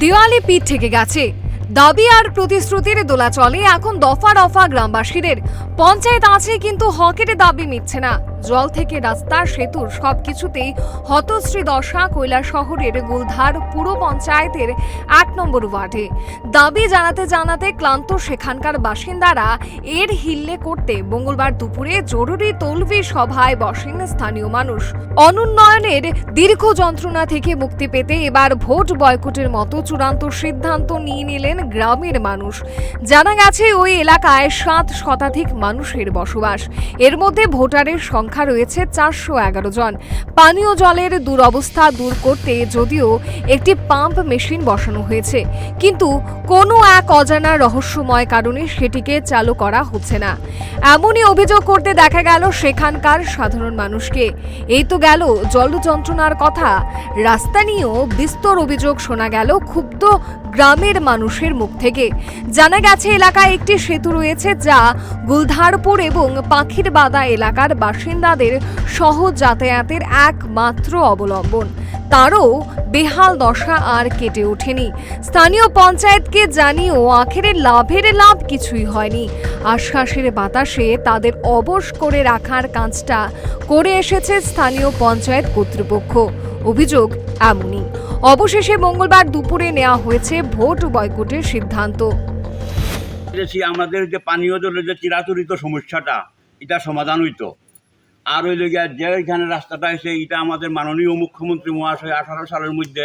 দেওয়ালে পিঠ থেকে গেছে। দাবি আর প্রতিশ্রুতির দোলা চলে এখন দফা দফা গ্রামবাসীদের। পঞ্চায়েত আছে কিন্তু হকের দাবি মিটছে না। জল থেকে রাস্তা, সেতুর সবকিছুতেই হতশ্রী দশা কৈলা শহরের গুলধার পুর পঞ্চায়েতের এক নম্বর ওয়ার্ডে। দাবি জানাতে জানাতে ক্লান্ত সেখানকার বাসিন্দারা এর হিল্লে করতে মঙ্গলবার দুপুরে জরুরি তলবি সভায় বসেন স্থানীয় মানুষ। অনুন্নয়নের দীর্ঘ যন্ত্রণা থেকে মুক্তি পেতে এবার ভোট বয়কটের মতো চূড়ান্ত সিদ্ধান্ত নিয়ে নিলেন গ্রামের মানুষ। জানা গেছে, ওই এলাকায় সাত শতাধিক মানুষের বসবাস। এর মধ্যে ভোটারের সংখ্যা রয়েছে চারশো এগারো জন। পানীয় জলের দুরবস্থা দূর করতে যদিও একটি পাম্প মেশিন বসানো হয়েছে, কিন্তু কোনো এক অজানা রহস্যময় কারণে সেটিকে চালু করা হচ্ছে না। এমনই অভিযোগ করতে দেখা গেল সেখানকার সাধারণ মানুষকে। এই তো গেল জল যন্ত্রণার কথা। রাস্তা নিয়েও বিস্তর অভিযোগ শোনা গেল। ক্ষুব্ধ গ্রামের মানুষের মুখ থেকে। জানা গেছে, এলাকায় একটি সেতু রয়েছে যা গুলধারপুর এবং পাখির বাদা এলাকার বাসিন্দাদের সহজ যাতায়াতের একমাত্র অবলম্বন। তারও বেহাল দশা আর কেটে ওঠেনি। স্থানীয় পঞ্চায়েতকে জানিয়েও আখেরে লাভের লাভ কিছুই হয়নি। আশ্বাসের বাতাসে তাদের অবশ করে রাখার কাজটা করে এসেছে স্থানীয় পঞ্চায়েত কর্তৃপক্ষ। অভিযোগ এমনই। অবশেষে মঙ্গলবার দুপুরে নেওয়া হয়েছে ভোট বয়কটের সিদ্ধান্ত। আমাদের যে পানীয় জলের যে চিরাচরিত সমস্যাটা এটা সমাধান হইতো। আর ওই লেগে যে এখানে রাস্তাটা এসে এটা আমাদের মাননীয় মুখ্যমন্ত্রী মহাশয় আঠারো সালের মধ্যে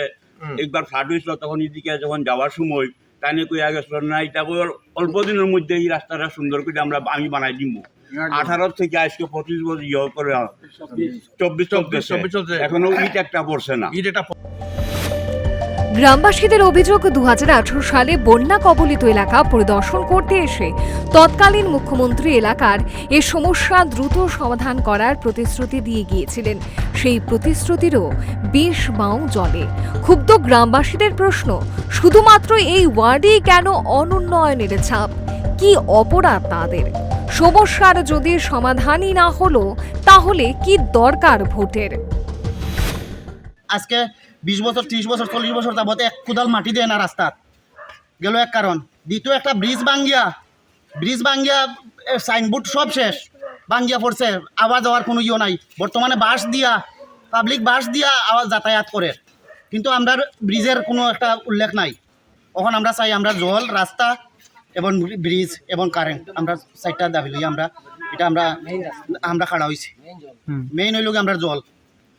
একবার ফ্লাড হয়েছিল তখন এদিকে যখন যাওয়ার সময় তাই নিয়ে কইয়া গেছিল না এটা ওই অল্প দিনের মধ্যে এই রাস্তাটা সুন্দর করে আমরা আমি বানাই দিব আঠারো থেকে আজকে পঁচিশ বছর ইয়ে করে চব্বিশ চব্বিশ। এখনও ইট একটা পড়ছে না। ইট একটা গ্রামবাসীদের অভিযোগ, দুহাজার আঠেরো সালে বন্যা কবলিত এলাকা পরিদর্শন করতে এসে তৎকালীন মুখ্যমন্ত্রী এলাকার এ সমস্যা দ্রুত সমাধান করার প্রতিশ্রুতি দিয়ে গিয়েছিলেন। সেই প্রতিশ্রুতিরও বেশ মাও জলে। ক্ষুব্ধ গ্রামবাসীদের প্রশ্ন, শুধুমাত্র এই ওয়ার্ডেই কেন অনুন্নয়নের ছাপ? কি অপরাধ তাদের? সমস্যার যদি সমাধানই না হলো, তাহলে কি দরকার ভোটের? আজকে বিশ বছর ত্রিশ বছর চল্লিশ বছর যাবতে এক কোদাল মাটি দেয় না রাস্তার। গেল এক কারণ। দ্বিতীয় একটা ব্রিজ ভাঙ্গিয়া ব্রিজ ভাঙ্গিয়া সাইনবোর্ড সব শেষ। ভাঙ্গিয়া পড়ছে আওয়া যাওয়ার কোনো ইয়ে নাই। বর্তমানে বাস দিয়া পাবলিক বাস দিয়া আওয়াজ যাতায়াত করে। কিন্তু আমরা ব্রিজের কোনো একটা উল্লেখ নাই। তখন আমরা চাই আমরা জল রাস্তা এবং ব্রিজ এবং কারেন্ট আমরা চারটা দাবি লই আমরা এটা আমরা আমরা খাড়া হয়েছি মেইন হইল আমরা জল।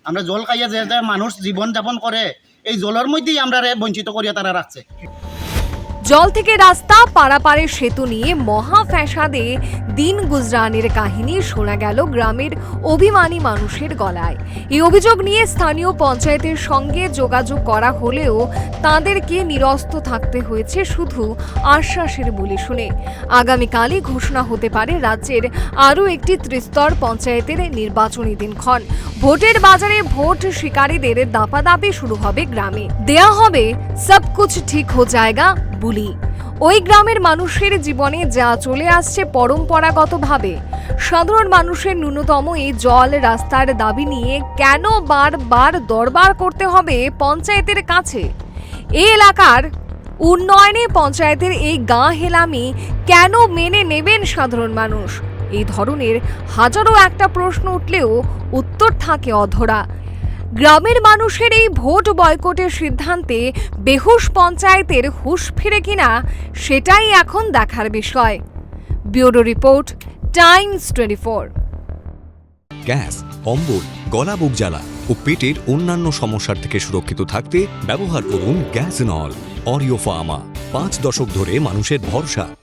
আমরা জল খাইয়া যে মানুষ জীবন যাপন করে, এই জলের মধ্যেই আমরা বঞ্চিত করিয়া তারা রাখছে। জল থেকে রাস্তা পারাপারের সেতু নিয়ে মহা ফ্যাসাদে দিন গুজরানের কাহিনী শোনা গেল গ্রামের অভিমানী মানুষের গলায়। এই অভিযোগ নিয়ে স্থানীয় পঞ্চায়েতের সঙ্গে যোগাযোগ করা হলেও তাদেরকে নিরস্ত থাকতে হয়েছে শুধু আশ্বাসের বলে শুনে। আগামীকালই ঘোষণা হতে পারে রাজ্যের আরও একটি ত্রিস্তর পঞ্চায়েতের নির্বাচনী দিনক্ষণ। ভোটের বাজারে ভোট শিকারীদের দাপাদাপি শুরু হবে গ্রামে। দেয়া হবে সব কুছ ঠিক হো জায়গা বুলি, ওই গ্রামের মানুষের জীবনে যা চলে আসছে পরম্পরাগতভাবে। সাধারণ মানুষের ন্যূনতম এই জল রাস্তার দাবি নিয়ে কেন বারবার দরবার করতে হবে পঞ্চায়েতের কাছে? এই এলাকার উন্নয়নে পঞ্চায়েতের এই গা হেলামি কেন মেনে নেবেন সাধারণ মানুষ? এই ধরনের হাজারো একটা প্রশ্ন উঠলেও উত্তর থাকে অধরা। গ্রামের মানুষের এই ভোট বয়কটের সিদ্ধান্তে বেহুশ পঞ্চায়েতের হুঁশ ফিরে কিনা, সেটাই এখন দেখার বিষয়। Bureau report, Times twenty four. Gas, অম্বল, গলা বুক জ্বালা ও পেটের অন্যান্য সমস্যার থেকে সুরক্ষিত থাকতে ব্যবহার করুন গ্যাস নল, অরিও ফার্মা। পাঁচ দশক ধরে মানুষের ভরসা।